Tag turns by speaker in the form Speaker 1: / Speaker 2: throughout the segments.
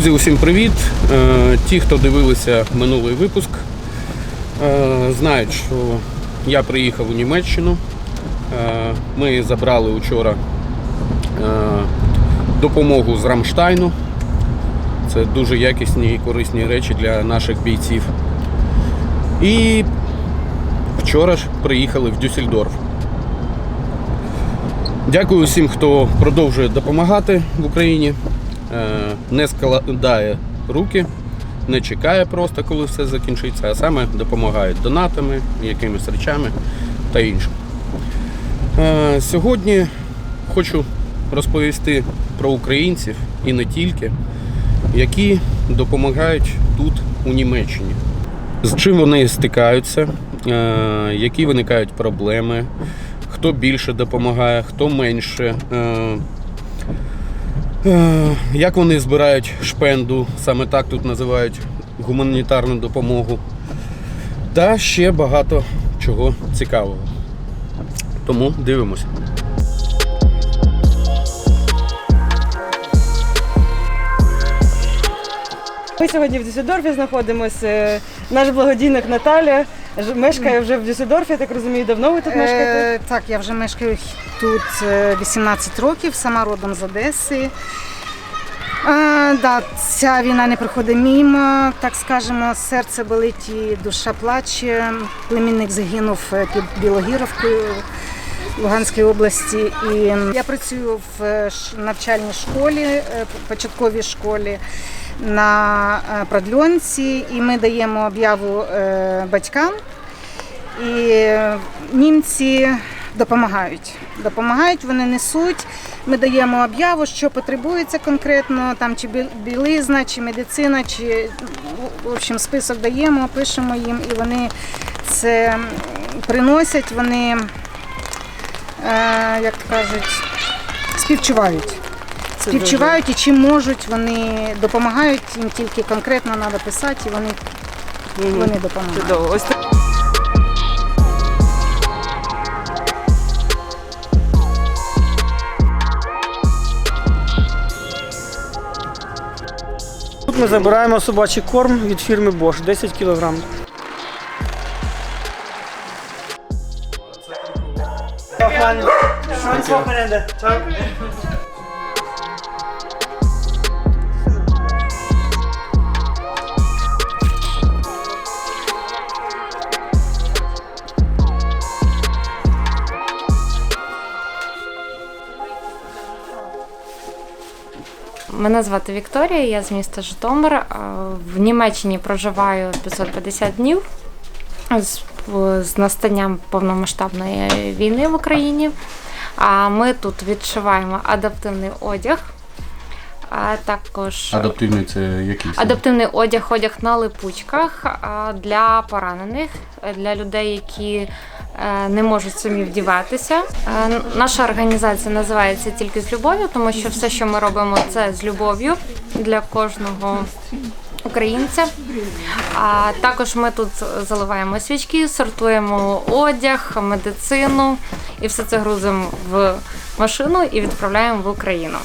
Speaker 1: Друзі, усім привіт! Е, Ті, хто дивилися минулий випуск, е, знають, що я приїхав у Німеччину. Е, Ми забрали вчора е, допомогу з Рамштайну. Це дуже якісні і корисні речі для наших бійців. І вчора ж приїхали в Дюссельдорф. Дякую всім, хто продовжує допомагати в Україні, не складає руки, не чекає просто, коли все закінчиться, а саме допомагає донатами, якимись речами та іншим. Е, Сьогодні хочу розповісти про українців і не тільки, які допомагають тут, у Німеччині. З чим вони стикаються, е, які виникають проблеми, хто більше допомагає, хто менше. Е, е, Як вони збирають шпенду, саме так тут називають гуманітарну допомогу. Та ще багато чого цікавого. Тому дивимося.
Speaker 2: Ми сьогодні в Дюссельдорфі знаходимося. Наш благодійник Наталя мешкає вже в Дюссельдорфі, я так розумію, давно ви тут мешкаєте?
Speaker 3: Е, так, я вже мешкаю тут е, 18 років, сама родом з Одеси. Е, да, ця війна не проходить мимо, так скажемо, серце болить і душа плаче. Племінник загинув е, під Білогіровкою Луганської області. І я працюю в е, навчальній школі, е, початковій школі на е, продльонці, і ми даємо об'яву е, батькам. І німці допомагають. Допомагають, вони несуть. Ми даємо об'яву, що потребується конкретно, там чи бі- білизна, чи медицина, чи в общем, список даємо, пишемо їм, і вони це приносять, вони, е, як кажуть, співчувають. Співчувають і чим можуть, вони допомагають, їм тільки конкретно треба писати, і вони, вони допомагають.
Speaker 2: Чудово. Ось так.
Speaker 4: Тут ми забираємо собачий корм від фірми Bosch 10 кг.
Speaker 5: Мене звати Вікторія, я з міста Житомир. Е, В Німеччині проживаю 550 днів з, настанням повномасштабної війни в Україні. А ми тут відшиваємо адаптивний одяг. А також
Speaker 1: Адаптивний це який?
Speaker 5: адаптивний одяг, одяг на липучках для поранених, для людей, які не можуть самі вдіватися. Е, Наша організація називається тільки з любов'ю, тому що все, що ми робимо, це з любов'ю для кожного українця. А також ми тут заливаємо свічки, сортуємо одяг, медицину і все це грузимо в машину і відправляємо в Україну.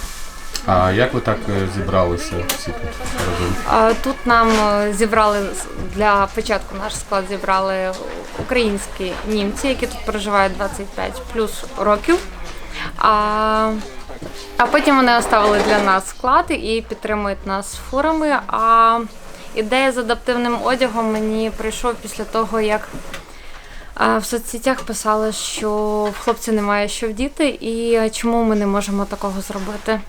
Speaker 1: А як ви так е, зібралися всі тут разом?
Speaker 5: Тут нам е, зібрали для початку наш склад зібрали українські німці, які тут проживають 25 плюс років. А, а потім вони оставили для нас склад і підтримують нас фурами. А ідея з адаптивним одягом мені прийшов після того, як в соцсетях писали, що в хлопців немає що вдіти, і чому ми не можемо такого зробити.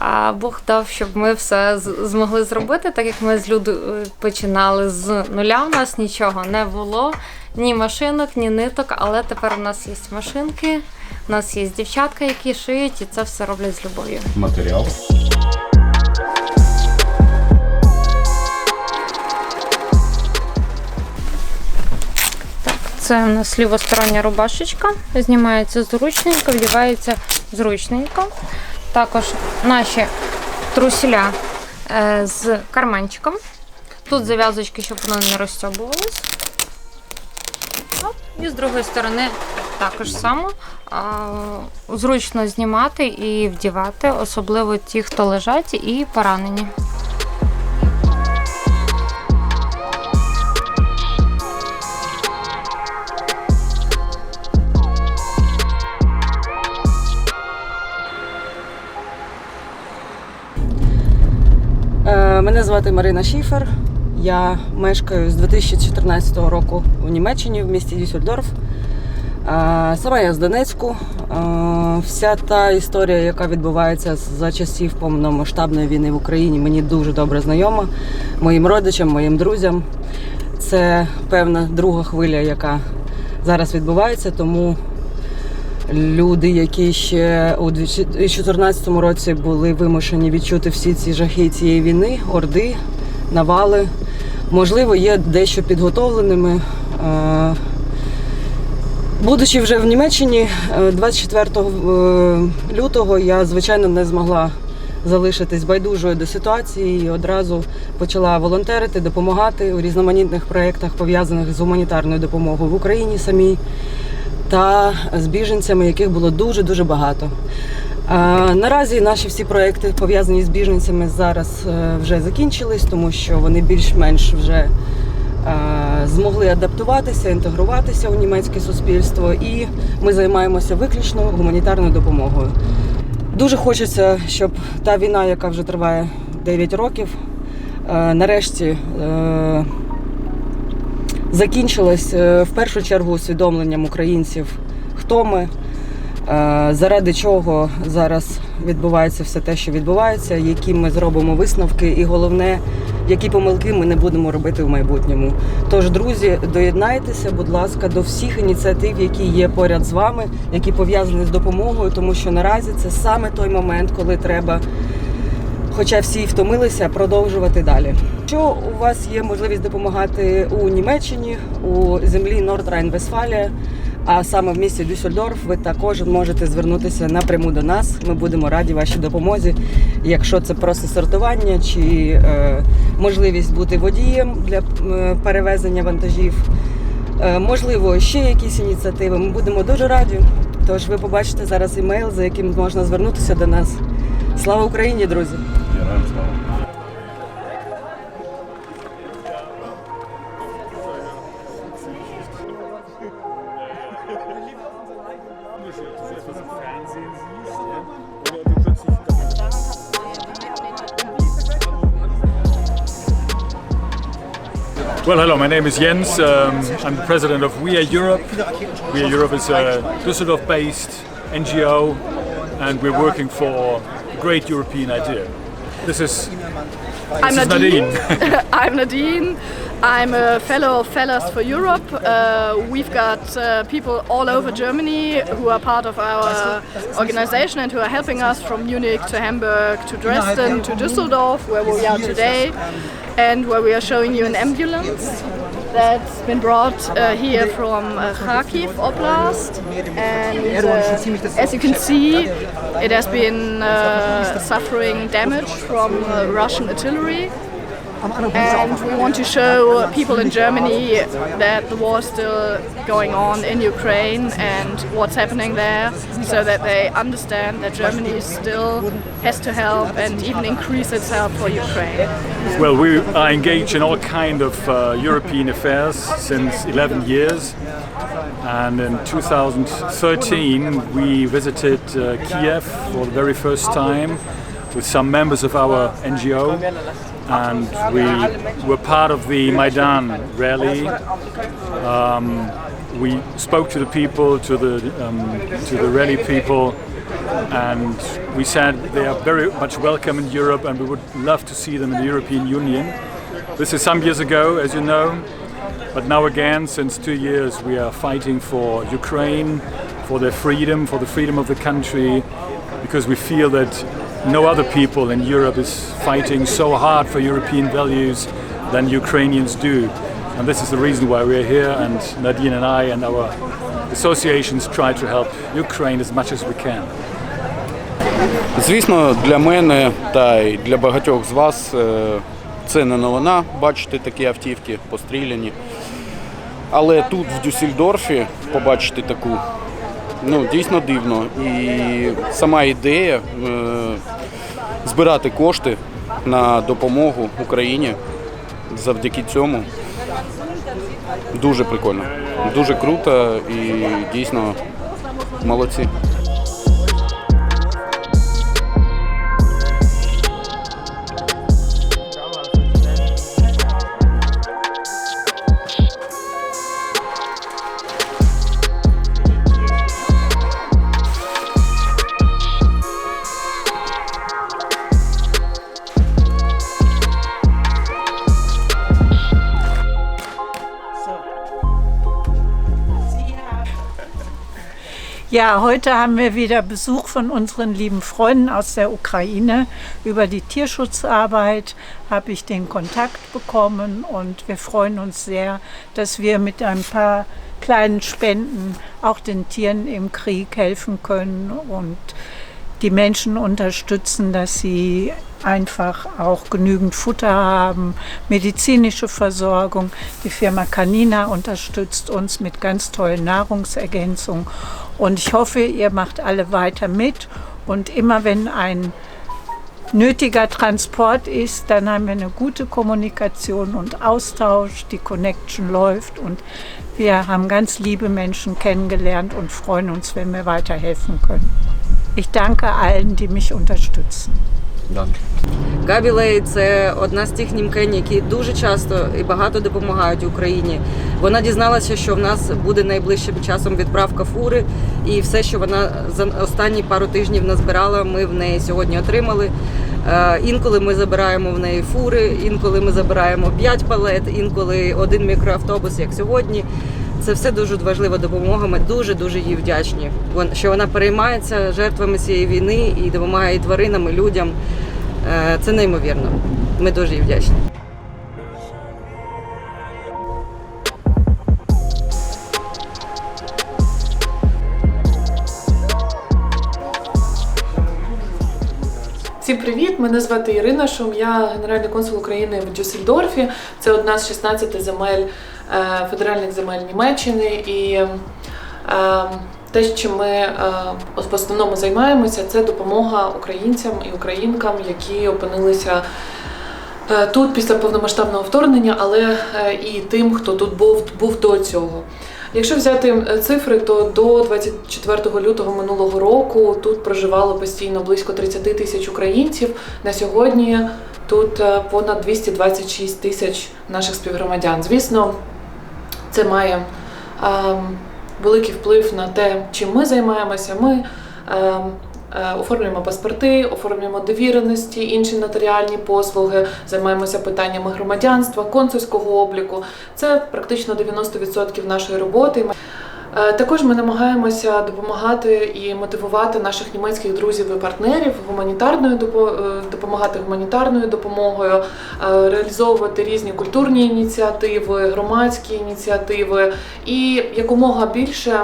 Speaker 5: А Бог дав, щоб ми все змогли зробити, так як ми з люду починали з нуля. У нас нічого не було, ні машинок, ні ниток, але тепер у нас є машинки, у нас є дівчатка, які шиють, і це все роблять з любов'ю.
Speaker 1: Матеріал.
Speaker 5: Це у нас лівостороння рубашечка, знімається зручненько, вдівається зручненько. Також наші трусіля е, з карманчиком. Тут зав'язочки, щоб воно не розстьобувалось. І з другої сторони також само. Зручно знімати і вдівати, особливо ті, хто лежать і поранені.
Speaker 2: Звати Марина Шіфер. Я мешкаю з 2014 року у Німеччині в місті Дюссельдорф. Сама я з Донецьку. Вся та історія, яка відбувається за часів повномасштабної війни в Україні, мені дуже добре знайома. Моїм родичам, моїм друзям. Це певна друга хвиля, яка зараз відбувається, тому люди, які ще у 2014 році були вимушені відчути всі ці жахи цієї війни, орди, навали, можливо, є дещо підготовленими. Е, Будучи вже в Німеччині, е, 24 е, лютого я, звичайно, не змогла залишитись байдужою до ситуації і одразу почала волонтерити, допомагати у різноманітних проєктах, пов'язаних з гуманітарною допомогою в Україні самій та з біженцями, яких було дуже дуже багато. Наразі наші всі проекти пов'язані з біженцями зараз е, вже закінчились, тому що вони більш-менш вже е, змогли адаптуватися, інтегруватися у німецьке суспільство, і ми займаємося виключно гуманітарною допомогою. Дуже хочеться, щоб та війна, яка вже триває 9 років, е, нарешті закінчилась е, в першу чергу усвідомленням українців, хто ми, е, заради чого зараз відбувається все те, що відбувається, які ми зробимо висновки, і головне, які помилки ми не будемо робити в майбутньому. Тож, друзі, доєднайтеся, будь ласка, до всіх ініціатив, які є поряд з вами, які пов'язані з допомогою, тому що наразі це саме той момент, коли треба хоча всі втомилися, продовжувати далі. Якщо у вас є можливість допомагати у Німеччині, у землі Нордрайн-Вестфалія, а саме в місті Дюссельдорф, ви також можете звернутися напряму до нас. Ми будемо раді вашій допомозі. Якщо це просто сортування чи е, можливість бути водієм для е, перевезення вантажів, е, можливо, ще якісь ініціативи. Ми будемо дуже раді. Тож ви побачите зараз імейл, за яким можна звернутися до нас. Слава Україні, друзі!
Speaker 6: Well, hello, my name is Jens. Um, I'm the president of We Are Europe. We Are Europe is a Düsseldorf based NGO, and we're working for a great European idea. This is,
Speaker 7: I'm
Speaker 6: this is
Speaker 7: Nadine.
Speaker 6: Nadine.
Speaker 7: I'm Nadine. I'm a fellow of Fellas for Europe. Uh, we've got uh, people all over Germany who are part of our organization and who are helping us from Munich to Hamburg to Dresden to Düsseldorf, where we are today, and where we are showing you an ambulance that's been brought uh, here from uh, Kharkiv Oblast. And uh, as you can see, it has been uh, suffering damage from uh, Russian artillery. And we want to show people in Germany that the war is still going on in Ukraine and what's happening there so that they understand that Germany still has to help and even increase its help for Ukraine.
Speaker 6: well, we are engaged in all kind of uh, European affairs since 11 years. And in 2013, we visited uh, Kiev for the very first time with some members of our NGO. And we were part of the Maidan rally. Um, we spoke to the people, to the, um, to the rally people, and we said they are very much welcome in Europe and we would love to see them in the European Union. This is some years ago, as you know, but now again, since two years, we are fighting for Ukraine, for their freedom, for the freedom of the country, because we feel that no other people in Europe is fighting so hard for European values than Ukrainians do. And this is the reason why we're here, and Nadine and I and our associations try to help Ukraine as much as we can.
Speaker 1: Звісно, для мене та й для багатьох з вас е, це не новина бачити такі автівки постріляні. Але тут, в Дюссельдорфі, побачити таку ну, дійсно дивно. І сама ідея е, збирати кошти на допомогу Україні завдяки цьому дуже прикольно. Дуже круто і дійсно молодці.
Speaker 8: Ja, heute haben wir wieder Besuch von unseren lieben Freunden aus der Ukraine. Über die Tierschutzarbeit habe ich den Kontakt bekommen und wir freuen uns sehr, dass wir mit ein paar kleinen Spenden auch den Tieren im Krieg helfen können und die Menschen unterstützen, dass sie einfach auch genügend Futter haben, medizinische Versorgung. Die Firma Canina unterstützt uns mit ganz tollen Nahrungsergänzungen. Und ich hoffe, ihr macht alle weiter mit. Und immer wenn ein nötiger Transport ist, dann haben wir eine gute Kommunikation und Austausch. Die Connection läuft und wir haben ganz liebe Menschen kennengelernt und freuen uns, wenn wir weiterhelfen können. Ich danke allen, die mich unterstützen.
Speaker 2: Габі Лей – це одна з тих німкень, які дуже часто і багато допомагають Україні. Вона дізналася, що в нас буде найближчим часом відправка фури, і все, що вона за останні пару тижнів назбирала, ми в неї сьогодні отримали. Е, Інколи ми забираємо в неї фури, інколи ми забираємо 5 палет, інколи один мікроавтобус, як сьогодні. Це все дуже важлива допомога. Ми дуже дуже їй вдячні. Що вона переймається жертвами цієї війни і допомагає і тваринам, і людям. Е, Це неймовірно. Ми дуже їй вдячні.
Speaker 9: Всім привіт! Мене звати Ірина Шум, я генеральний консул України в Дюссельдорфі. Це одна з 16 земель федеральних земель Німеччини. І е, те, чим ми е, в основному займаємося, це допомога українцям і українкам, які опинилися. е, Тут після повномасштабного вторгнення, але е, і тим, хто тут був, був до цього. Якщо взяти е, цифри, то до 24 лютого минулого року тут проживало постійно близько 30 тисяч українців. На сьогодні тут е, понад 226 тисяч наших співгромадян. Звісно, це має ем, великий вплив на те, чим ми займаємося. Ми ем, е, оформлюємо паспорти, оформлюємо довіреності, інші нотаріальні послуги, займаємося питаннями громадянства, консульського обліку. Це практично 90% нашої роботи. Е, Також ми намагаємося допомагати і мотивувати наших німецьких друзів і партнерів гуманітарною е, допомагати гуманітарною допомогою, е, реалізовувати різні культурні ініціативи, громадські ініціативи і якомога більше.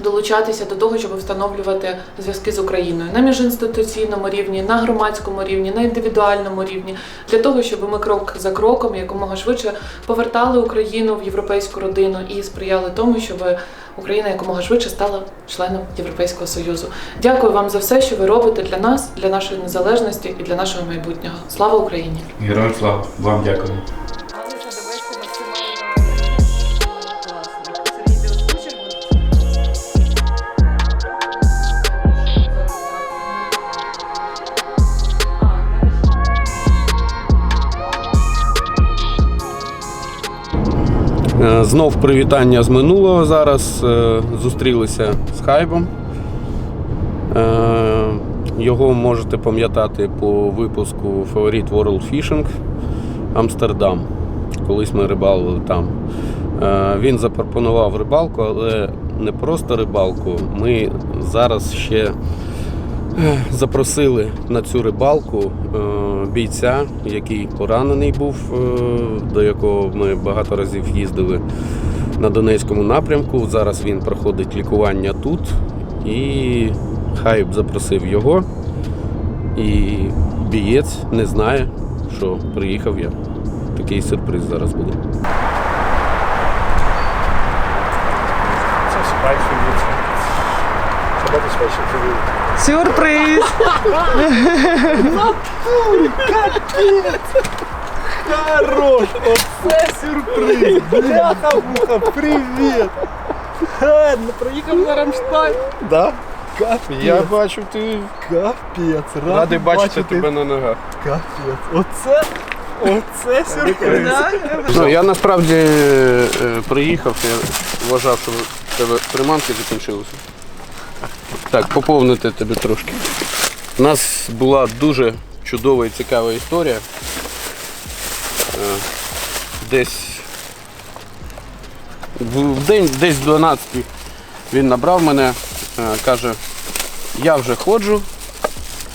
Speaker 9: Долучатися до того, щоб встановлювати зв'язки з Україною на міжінституційному рівні, на громадському рівні, на індивідуальному рівні, для того, щоб ми крок за кроком якомога швидше повертали Україну в європейську родину і сприяли тому, щоб Україна якомога швидше стала членом Європейського союзу. Дякую вам за все, що ви робите для нас, для нашої незалежності і для нашого майбутнього. Слава Україні!
Speaker 1: Героям слава, вам дякую. Знов привітання з минулого зараз. е, Зустрілися з Хайбом. Е, Його можете пам'ятати по випуску Favorite World Fishing Амстердам. Колись ми рибалили там. Е, Він запропонував рибалку, але не просто рибалку. Ми зараз ще е, запросили на цю рибалку е, бійця, який поранений був, е, до якого ми багато разів їздили на Донецькому напрямку. Зараз він проходить лікування тут. І Хайб запросив його. І бієць не знає, що приїхав я. Такий сюрприз зараз буде.
Speaker 4: Це спайс Собака спайс
Speaker 2: Сюрприз!
Speaker 4: Хорош! Оце сюрприз! Бляха-муха, привіт! Ха, ну проїхав на Рамштайн? Да? Капець.
Speaker 1: Я бачу, ти
Speaker 4: Капець, радий,
Speaker 1: радий бачити тебе на ногах.
Speaker 4: Капець. Оце, оце сюрприз.
Speaker 1: Ну, я насправді е, приїхав, я вважав, що в тебе приманки закінчилися. Так, поповнити тебе трошки. У нас була дуже чудова і цікава історія. Е, Десь в день, десь в 12 він набрав мене, Е, Каже, я вже ходжу,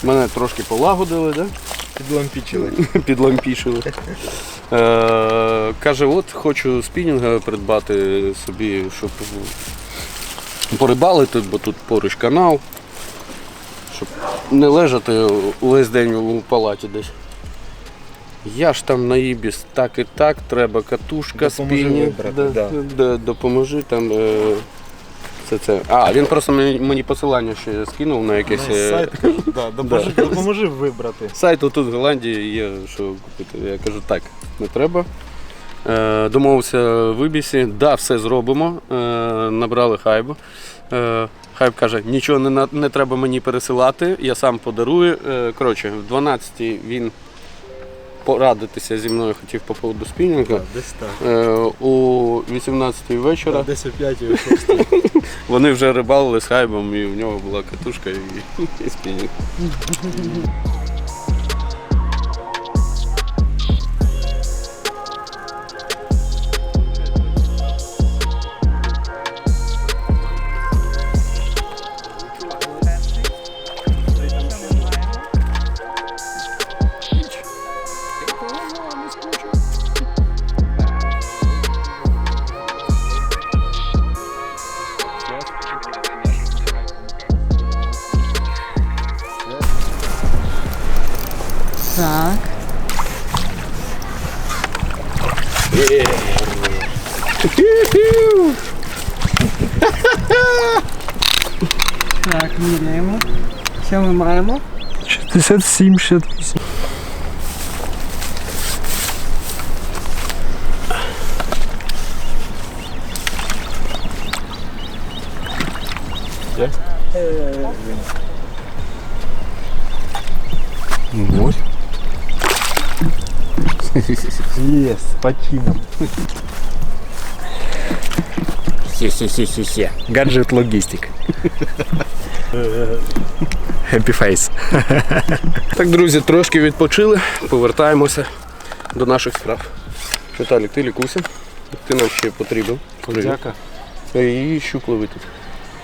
Speaker 1: мене трошки полагодили, да?
Speaker 10: Підлампічили.
Speaker 1: підлампішили. Е, каже, от хочу спінінга придбати собі, щоб порибалити, бо тут поруч канал, щоб не лежати увесь день у палаті десь. Я ж там на Ібіс так і так, треба катушка,
Speaker 10: Допоможи вибрати,
Speaker 1: да,
Speaker 10: да.
Speaker 1: да, допоможи там. Е, це, це. А, він просто мені, мені посилання ще скинув на якесь. е,
Speaker 10: Сайт, да, допоможи, допоможи вибрати.
Speaker 1: Сайт тут в Голландії є, що купити. Я кажу, так, не треба. Е, домовився в Ібісі, да, все зробимо. Е, набрали хайбу. Е, хайб каже, нічого не, не треба мені пересилати, я сам подарую. Коротше, в 12-й він порадитися зі мною хотів по поводу спінінга. У 18-й вечора
Speaker 10: Десь о 5 о 6.
Speaker 1: вони вже рибалили з хайбом, і в нього була катушка і, і спінінг.
Speaker 2: ми маємо?
Speaker 4: 67, 68.
Speaker 10: Ось. Є, з почином.
Speaker 4: Хе-хе-хе-хе. Гаджет логістик. Happy face.
Speaker 1: Так, друзі, трошки відпочили, повертаємося до наших справ. Віталік, ти лікуйся. Ти нам ще потрібен.
Speaker 10: Дяка.
Speaker 1: І щук ловити.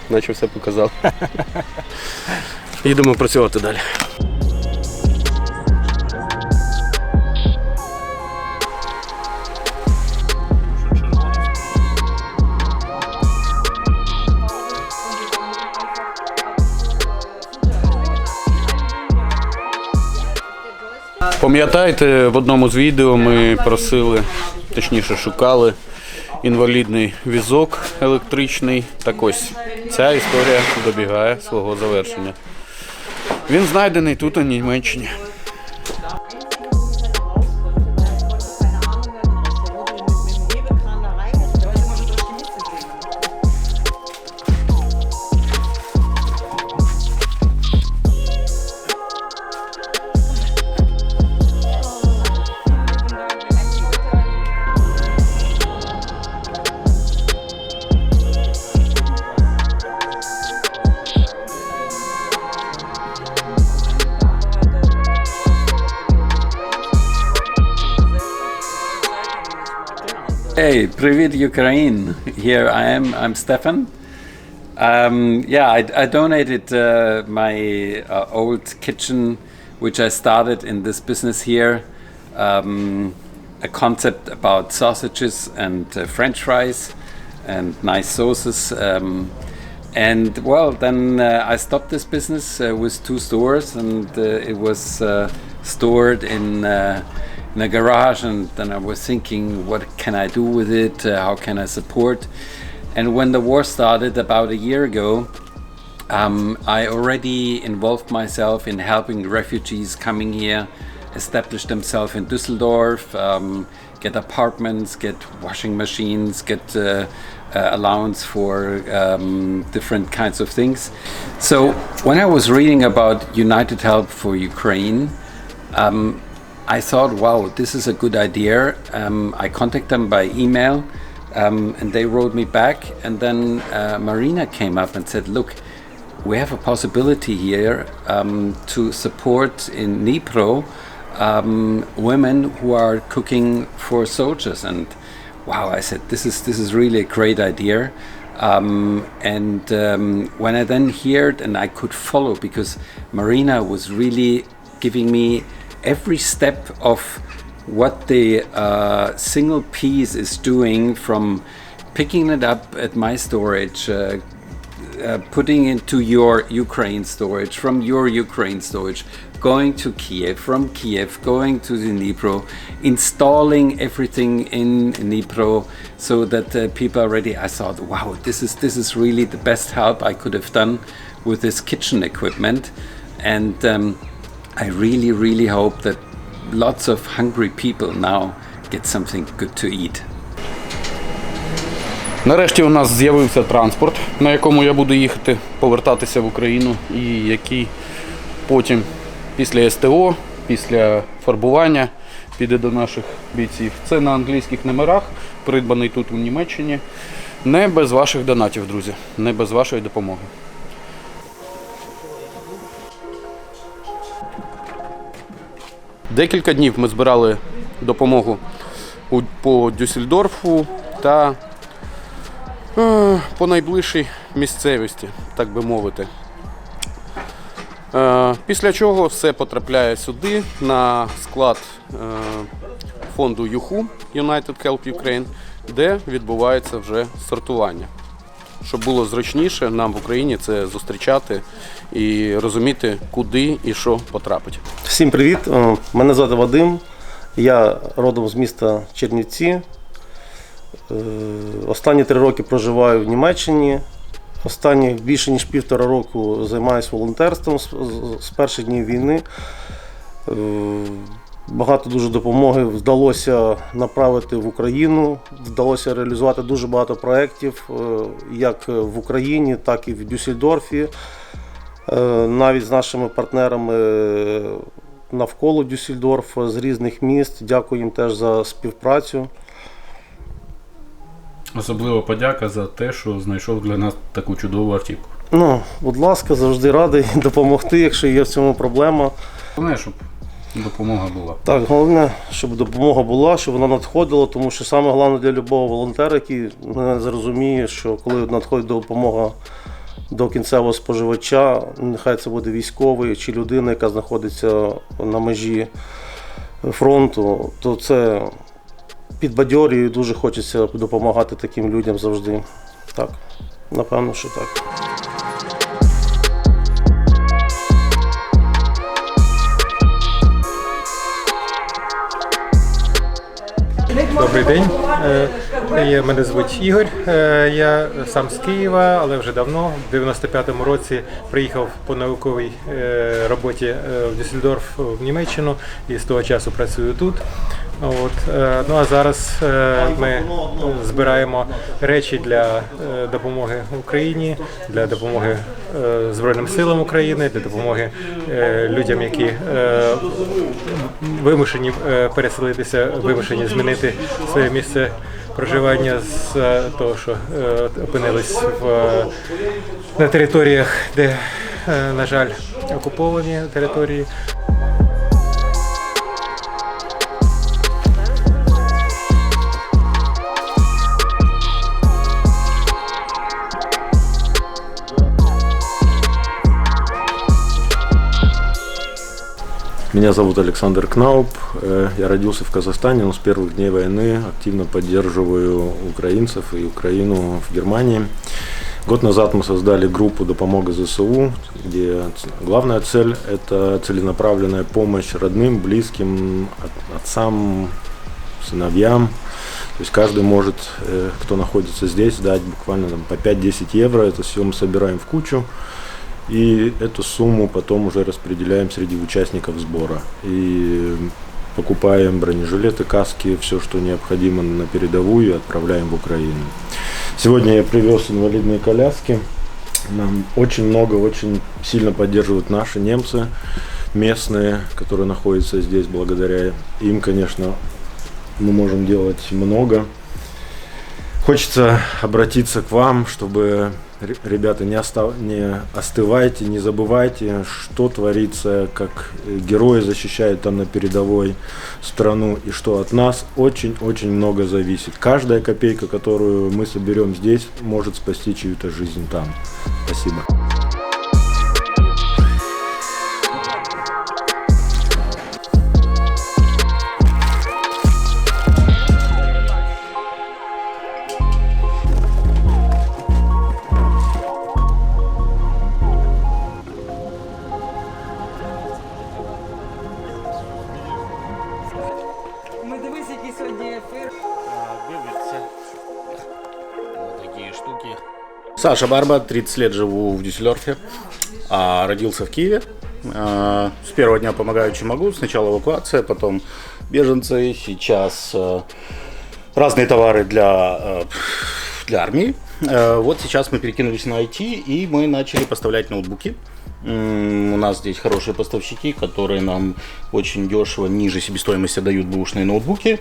Speaker 1: Наче все показав. Їдемо працювати далі. Пам'ятаєте, в одному з відео ми просили, точніше шукали інвалідний візок електричний. Так ось ця історія добігає свого завершення. Він знайдений тут у Німеччині.
Speaker 11: Hey, Privid Ukraine. Here I am. I'm Stefan. Um, yeah, I, I donated uh, my uh, old kitchen, which I started in this business here. Um, a concept about sausages and uh, French fries and nice sauces. Um, and well, then uh, I stopped this business uh, with two stores, and uh, it was stored in in a garage. And then I was thinking, what can I do with it? Uh, how can I support? And when the war started about a year ago, um, I already involved myself in helping refugees coming here establish themselves in Düsseldorf, um, get apartments, get washing machines, get uh, uh, allowance for um, different kinds of things. So when I was reading about United Help for Ukraine, um, I thought, wow, this is a good idea. Um, I contacted them by email um, and they wrote me back. And then uh, Marina came up and said, look, we have a possibility here um, to support in Dnipro um, women who are cooking for soldiers. And wow, I said, this is, this is really a great idea. Um, and um, when I then heard and I could follow because Marina was really giving me every step of what the uh, single piece is doing from picking it up at my storage, uh, uh, putting into your Ukraine storage, from your Ukraine storage, going to Kiev, from Kiev, going to the Dnipro, installing everything in Dnipro so that uh, people are ready. I thought, wow, this is this is really the best help I could have done with this kitchen equipment, and um, I really, really hope that lots of hungry people now get something good to eat.
Speaker 1: Нарешті у нас з'явився транспорт, на якому я буду їхати, повертатися в Україну, і який потім після СТО, після фарбування піде до наших бійців. Це на англійських номерах, придбаний тут у Німеччині. Не без ваших донатів, друзі, не без вашої допомоги. Декілька днів ми збирали допомогу по Дюссельдорфу та е, по найближчій місцевості, так би мовити. Е, Після чого все потрапляє сюди на склад е, фонду ЮХУ United Help Ukraine, де відбувається вже сортування. Щоб було зручніше нам в Україні це зустрічати і розуміти, куди і що потрапить.
Speaker 12: Всім привіт! Е, Мене звати Вадим. Я родом з міста Чернівці. Е, Останні три роки проживаю в Німеччині. Останні більше ніж півтора року займаюся волонтерством з- перших днів війни. Багато дуже допомоги вдалося направити в Україну. Вдалося реалізувати дуже багато проєктів, е, як в Україні, так і в Дюссельдорфі. Е, навіть з нашими партнерами е, навколо Дюссельдорфа з різних міст. Дякую їм теж за співпрацю.
Speaker 1: Особливо подяка за те, що знайшов для нас таку чудову автівку.
Speaker 12: Ну, будь ласка, завжди радий допомогти, якщо є в цьому проблема.
Speaker 1: Головне, щоб допомога була.
Speaker 12: Так, головне, щоб допомога була, щоб вона надходила, тому що саме головне для любого волонтера, який мене зрозуміє, що коли надходить допомога до кінцевого споживача, нехай це буде військовий чи людина, яка знаходиться на межі фронту, то це підбадьорює і дуже хочеться допомагати таким людям завжди. Так, напевно, що так.
Speaker 13: Добрий день. Е, я- Мене звуть Ігор. Е, Я сам з Києва, але вже давно, в 95-му році, приїхав по науковій е, роботі е, в Дюссельдорф в Німеччину і з того часу працюю тут. От. е, Ну а зараз е, ми збираємо речі для е, допомоги Україні, для допомоги Збройним силам України, для допомоги людям, які вимушені переселитися, вимушені змінити своє місце проживання з того, що опинились в, на територіях, де, на жаль, окуповані території.
Speaker 10: Меня зовут Александр Кнауп. Э, Я родился в Казахстане, но с первых дней войны активно поддерживаю украинцев и Украину в Германии. Год назад мы создали группу «Допомога ЗСУ», где главная цель – это целенаправленная помощь родным, близким, от- отцам, сыновьям. То есть каждый может, э, кто находится здесь, дать буквально там, по 5-10 евро. Это все мы собираем в кучу. И эту сумму потом уже распределяем среди участников сбора. И покупаем бронежилеты, каски, все, что необходимо на передовую отправляем в Украину. Сегодня я привез инвалидные коляски. Нам очень много, очень сильно поддерживают наши немцы, местные, которые находятся здесь. Благодаря им, конечно, мы можем делать много. Хочется обратиться к вам, чтобы ребята, не, остав- не остывайте, не забывайте, что творится, как э, герои защищают там на передовой страну, и что от нас очень-очень много зависит. Каждая копейка, которую мы соберем здесь, может спасти чью-то жизнь там. Спасибо.
Speaker 14: Саша Барба, 30 лет живу в Дюссельдорфе, а родился в Киеве. А, С первого дня помогаю, чем могу. Сначала эвакуация, потом беженцы, сейчас э, разные товары для, э, для армии. Э, Вот сейчас мы перекинулись на IT, и мы начали поставлять ноутбуки. У нас здесь хорошие поставщики, которые нам очень дешево, ниже себестоимости дают бэушные ноутбуки.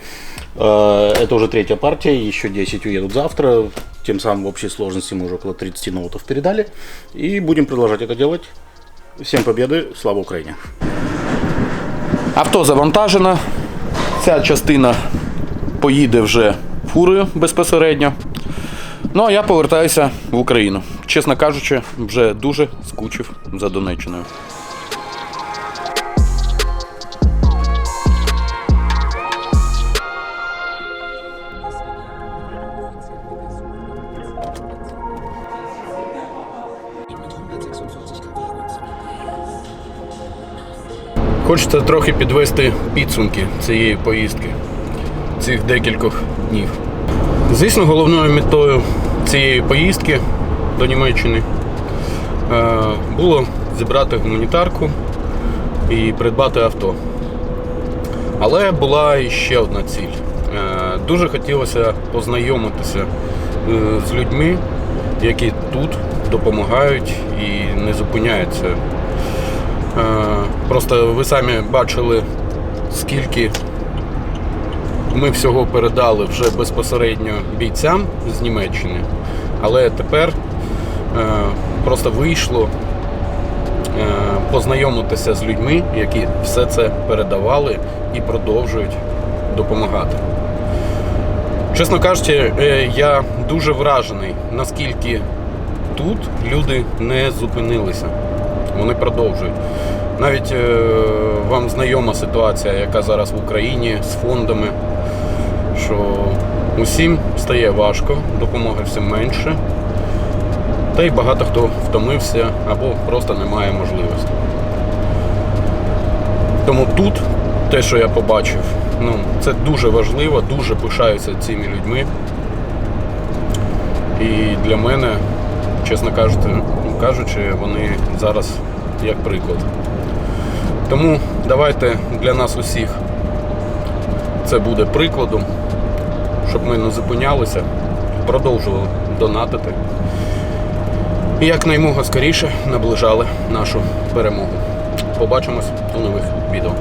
Speaker 14: Э, Это уже третья партия, еще 10 уедут завтра. Тем самым в общей сложности мы уже около 30 ноутов передали. И будем продолжать это делать. Всем победы, слава Украине!
Speaker 1: Авто завантажено. Ця частина поїде вже фурою безпосередньо. Ну а я повертаюся в Україну. Чесно кажучи, вже дуже скучив за Донеччиною. Хочеться трохи підвести підсумки цієї поїздки, цих декількох днів. Звісно, головною метою цієї поїздки до Німеччини е, було зібрати гуманітарку і придбати авто. Але була іще одна ціль. Е, Дуже хотілося познайомитися е, з людьми, які тут допомагають і не зупиняються. Просто ви самі бачили, скільки ми всього передали вже безпосередньо бійцям з Німеччини. Але тепер е, просто вийшло е, познайомитися з людьми, які все це передавали і продовжують допомагати. Чесно кажучи, е, я дуже вражений, наскільки тут люди не зупинилися. Вони продовжують. Навіть е, вам знайома ситуація, яка зараз в Україні з фондами, що усім стає важко, допомоги все менше. Та й багато хто втомився або просто не має можливості. Тому тут те, що я побачив, ну, це дуже важливо, дуже пишаюся цими людьми. І для мене, чесно кажучи, кажучи, вони зараз як приклад. Тому давайте для нас усіх це буде прикладом, щоб ми не зупинялися, продовжували донатити і якнаймога скоріше наближали нашу перемогу. Побачимось у нових відео.